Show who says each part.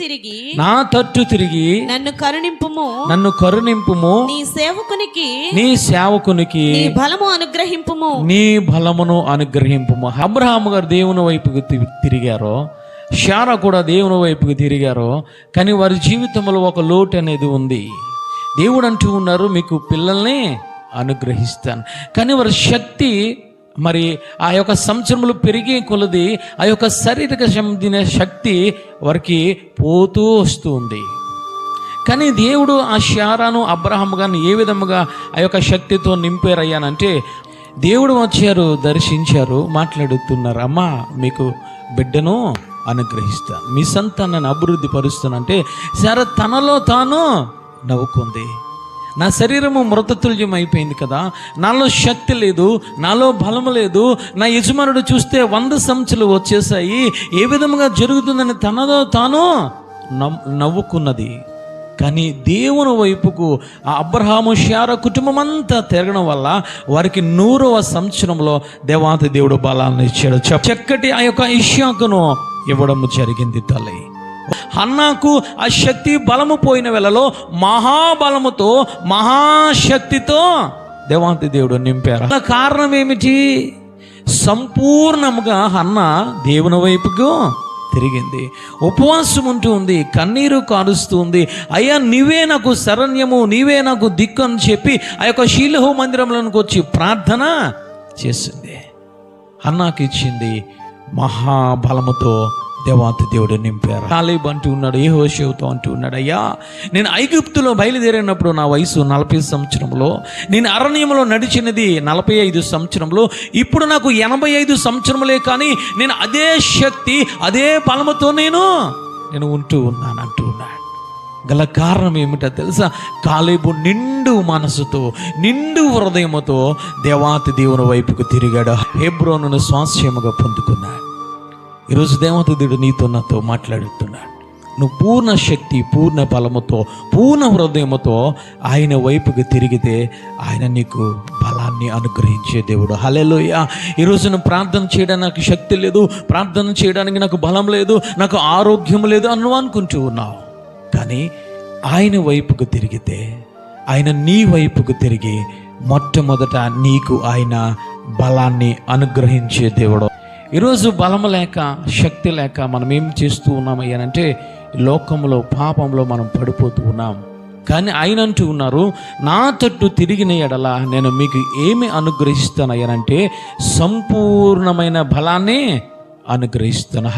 Speaker 1: తిరిగి
Speaker 2: నా తట్టు తిరిగి
Speaker 1: నన్ను కరుణింపుము.
Speaker 2: నన్ను కరుణింపుము.
Speaker 1: నీ సేవకునికి
Speaker 2: నీ సేవకునికి
Speaker 1: నీ బలము అనుగ్రహింపుము.
Speaker 2: నీ బలమును అనుగ్రహింపుము. అబ్రహాము గారు దేవుని వైపుకు తిరిగారో షారా కూడా దేవుని వైపుకు తిరిగారో కానీ వారి జీవితంలో ఒక లోటు అనేది ఉంది. దేవుడు అంటూ ఉన్నారు మీకు పిల్లల్ని అనుగ్రహిస్తాను. కానీ వారి శక్తి మరి ఆ యొక్క సంవత్సరములు పెరిగే కొలది ఆ యొక్క శారీరక సంబంధించిన శక్తి వారికి పోతూ వస్తుంది. కానీ దేవుడు ఆ శారాను అబ్రహం గారిని ఏ విధముగా ఆ యొక్క శక్తితో నింపారయ్యానంటే దేవుడు వచ్చారు దర్శించారు మాట్లాడుతున్నారు అమ్మా మీకు బిడ్డను అనుగ్రహిస్తాను మీ సంతానాన్ని అభివృద్ధి పరుస్తానంటే శార తనలో తాను నవ్వుకుంది. నా శరీరము మృతతుల్యం అయిపోయింది కదా. నాలో శక్తి లేదు నాలో బలము లేదు. నా యజమానుడు చూస్తే వంద సంచులు వచ్చేసాయి ఏ విధముగా జరుగుతుందని తనదో తాను నవ్- నవ్వుకున్నది. కానీ దేవుని వైపుకు ఆ అబ్రహాము శార కుటుంబం అంతా తిరగడం వల్ల వారికి నూరవ సంవత్సరంలో దేవాతి దేవుడు బలాన్ని ఇచ్చాడు. చక్కటి ఆ యొక్క ఇష్యాకును ఇవ్వడం జరిగింది తల్లి. అన్నాకు ఆ శక్తి బలము పోయిన వేళలో మహాబలముతో మహాశక్తితో దేవాంతి దేవుడు నింపారు. అన్న కారణం ఏమిటి? సంపూర్ణముగా అన్న దేవుని వైపుకు తిరిగింది. ఉపవాసం ఉంటూ ఉంది కన్నీరు కారుస్తూ ఉంది. అయ్యా నీవే నాకు శరణ్యము నీవే నాకు దిక్కు అని చెప్పి ఆ యొక్క శీలహో మందిరంలోనికి వచ్చి ప్రార్థన చేసింది. అన్నాకిచ్చింది మహాబలముతో దేవాతి దేవుడు నింపారు. కాలేబ్ అంటూ ఉన్నాడు ఏ హోషేవుతో అంటూ ఉన్నాడు అయ్యా నేను ఐగుప్తులో బయలుదేరినప్పుడు నా వయసు నలభై సంవత్సరంలో నేను అరణ్యంలో నడిచినది నలభై ఐదు సంవత్సరంలో ఇప్పుడు నాకు ఎనభై ఐదు సంవత్సరములే కానీ నేను అదే శక్తి అదే బలముతో నేను నేను ఉంటూ ఉన్నాను అంటూ ఉన్నాడు. గల కారణం ఏమిటో తెలుసా? కాలేబు నిండు మనసుతో నిండు హృదయముతో దేవాతి దేవుని వైపుకు తిరిగాడు. హెబ్రోను స్వాస్యముగా పొందుకున్నాడు. ఈరోజు దేవతదుడు నీతో నాతో మాట్లాడుతున్నాడు. నువ్వు పూర్ణ శక్తి పూర్ణ బలముతో పూర్ణ హృదయముతో ఆయన వైపుకి తిరిగితే ఆయన నీకు బలాన్ని అనుగ్రహించే దేవుడు. హలెలోయ ఈరోజు నువ్వు ప్రార్థన చేయడానికి నాకు శక్తి లేదు ప్రార్థన చేయడానికి నాకు బలం లేదు నాకు ఆరోగ్యం లేదు అని అనుకుంటూ ఉన్నావు. కానీ ఆయన వైపుకు తిరిగితే ఆయన నీ వైపుకు తిరిగి మొట్టమొదట నీకు ఆయన బలాన్ని అనుగ్రహించే దేవుడు ఈరోజు బలం లేక శక్తి లేక మనం ఏం చేస్తూ ఉన్నాం అంటే లోకంలో పాపంలో మనం పడిపోతూ ఉన్నాం. కానీ ఆయన అంటూ ఉన్నారు నా తట్టు తిరిగిన ఎడల నేను మీకు ఏమి అనుగ్రహిస్తాను అంటే సంపూర్ణమైన బలాన్ని అనుగ్రహిస్తాను.